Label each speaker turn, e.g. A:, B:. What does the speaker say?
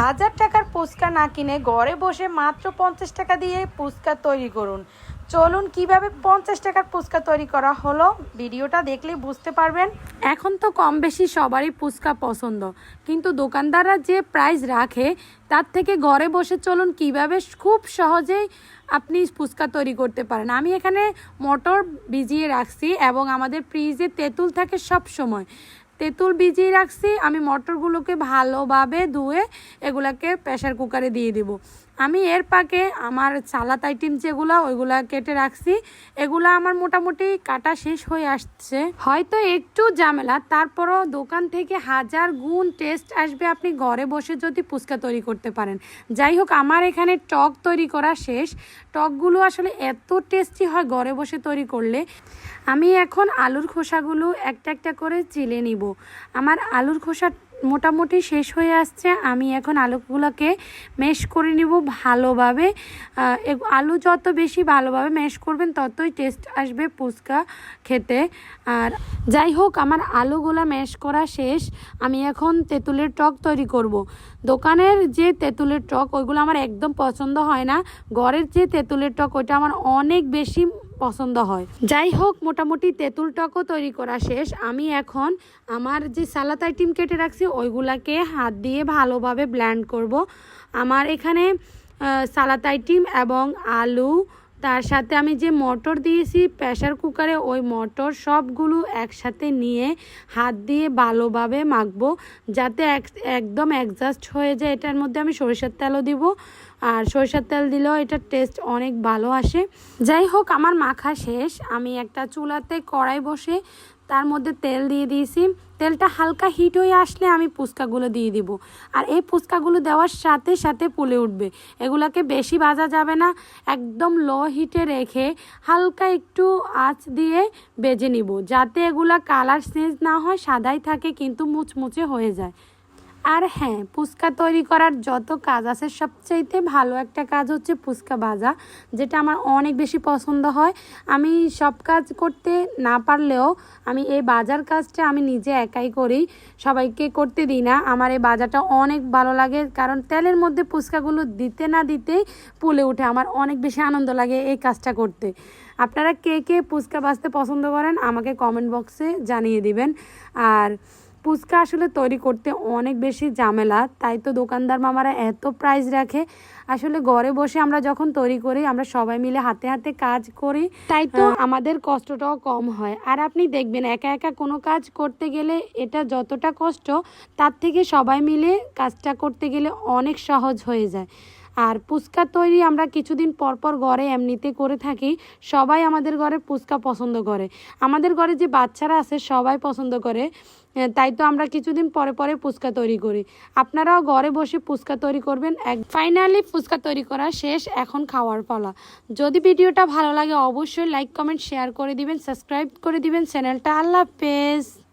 A: হাজার টাকার ফুচকা না কিনে ঘরে বসে মাত্র পঞ্চাশ টাকা দিয়ে ফুচকা তৈরি করুন। চলুন কীভাবে পঞ্চাশ টাকার ফুচকা তৈরি করা হলো ভিডিওটা দেখলেই বুঝতে পারবেন। এখন তো কম বেশি সবারই ফুচকা পছন্দ। কিন্তু দোকানদাররা যে প্রাইস রাখে, তার থেকে ঘরে বসে চলুন কীভাবে খুব সহজেই আপনি ফুচকা তৈরি করতে পারেন। আমি এখানে মটর ভিজিয়ে রাখছি এবং আমাদের ফ্রিজে তেঁতুল থাকে সব সময় তেঁতুল ভিজিয়ে রাখছি আমি মটরগুলোকে ভালোভাবে ধুয়ে এগুলাকে প্রেশার কুকারে দিয়ে দিব। আমি এর পাকে আমার সালাদ আইটেম যেগুলো, ওইগুলা কেটে রাখছি। এগুলা আমার মোটামুটি কাটা শেষ হয়ে আসছে। হয়তো একটু ঝামেলা, তারপরও দোকান থেকে হাজার গুণ টেস্ট আসবে আপনি ঘরে বসে যদি ফুচকা তৈরি করতে পারেন। যাই হোক, আমার এখানে টক তৈরি করা শেষ। টকগুলো আসলে এত টেস্টি হয় ঘরে বসে তৈরি করলে। আমি এখন আলুর খোসাগুলো একটা একটা করে চিলে নিব। আমার আলুর খোসা মোটামুটি শেষ হয়ে আসছে। আমি এখন আলুগুলোকে মেশ করে নিব ভালোভাবে। আলু যত বেশি ভালোভাবে মেশ করবেন, ততই টেস্ট আসবে ফুচকা খেতে। আর যাই হোক, আমার আলুগুলো মেশ করা শেষ। আমি এখন তেঁতুলের টক তৈরি করব। দোকানের যে তেঁতুলের টক, ওইগুলো আমার একদম পছন্দ হয় না। ঘরের যে তেঁতুলের টক, ওইটা আমার অনেক বেশি পছন্দ হয়। যাই হোক, মোটামুটি তেঁতুল টকও তৈরি করা শেষ। আমি এখন আমার যে সালাদ আইটেম কেটে রাখছি, ওইগুলাকে হাত দিয়ে ভালোভাবে ব্ল্যান্ড করব। আমার এখানে সালাদ আইটেম এবং আলু তার সাথে আমি যে মটর দিয়েছি প্রেশার কুকারে ওই মটর সবগুলো একসাথে নিয়ে হাত দিয়ে ভালোভাবে মাখবো, যাতে এক- একদম অ্যাডজাস্ট হয়ে যায়। এটার মধ্যে আমি সরিষার তেলও দিব, আর সরিষার তেল দিলেও এটার টেস্ট অনেক ভালো আসে। যাই হোক, আমার মাখা শেষ। আমি একটা চুলাতে কড়াই বসে তার মধ্যে তেল দিয়ে দিয়েছি। তেলটা হালকা হিট হয়ে আসলে আমি ফুচকাগুলো দিয়ে দিব। আর এই ফুচকাগুলো দেওয়ার সাথে সাথে পুলে উঠবে। এগুলাকে বেশি ভাজা যাবে না। একদম লো হিটে রেখে হালকা একটু আঁচ দিয়ে বেজে নিব। যাতে এগুলা কালার চেঞ্জ না হয়, সাদাই থাকে, কিন্তু মুচমুচে হয়ে যায়। আর হ্যাঁ ফুচকা তৈরি করার যত কাজ আছে, সবচাইতে ভালো একটা কাজ হচ্ছে ফুচকা ভাজা, যেটা আমার অনেক বেশি পছন্দ হয়। আমি সব কাজ করতে না পারলেও আমি এই বাজার কাজটা আমি নিজে একাই করি, সবাইকে করতে দিই না। আমার এই বাজারটা অনেক ভালো লাগে, কারণ তেলের মধ্যে ফুচকাগুলো দিতে না দিতেই পুলে উঠে আমার অনেক বেশি আনন্দ লাগে এই কাজটা করতে। আপনারা কে কে ফুচকা বাজতে পছন্দ করেন, আমাকে কমেন্ট বক্সে জানিয়ে দিবেন। আর ফুচকা আসলে তৈরি করতে অনেক বেশি ঝামেলা তাই তো দোকানদার মামারা এত প্রাইস রাখে। আসলে ঘরে বসে আমরা যখন তৈরি করি আমরা সবাই মিলে হাতে হাতে কাজ করি। তাই তো আমাদের কষ্টটাও কম হয়। আর আপনি দেখবেন একা একা কোনো কাজ করতে গেলে এটা যতটা কষ্ট তার থেকে সবাই মিলে কাজটা করতে গেলে অনেক সহজ হয়ে যায়। আর ফুচকা তৈরি আমরা কিছুদিন পর পর ঘরে এমনিতে করে থাকি, সবাই আমাদের ঘরে ফুচকা পছন্দ করে। আমাদের ঘরে যে বাচ্চারা আছে সবাই পছন্দ করে তাই তো আমরা কিছুদিন পরে পরে ফুচকা তৈরি করি। আপনারাও ঘরে বসে ফুচকা তৈরি করবেন। এক ফাইনালি ফুচকা তৈরি করা শেষ, এখন খাওয়ার পালা। যদি ভিডিওটা ভালো লাগে অবশ্যই লাইক, কমেন্ট, শেয়ার করে দিবেন, সাবস্ক্রাইব করে দিবেন চ্যানেলটা। আল্লাহ হাফেজ।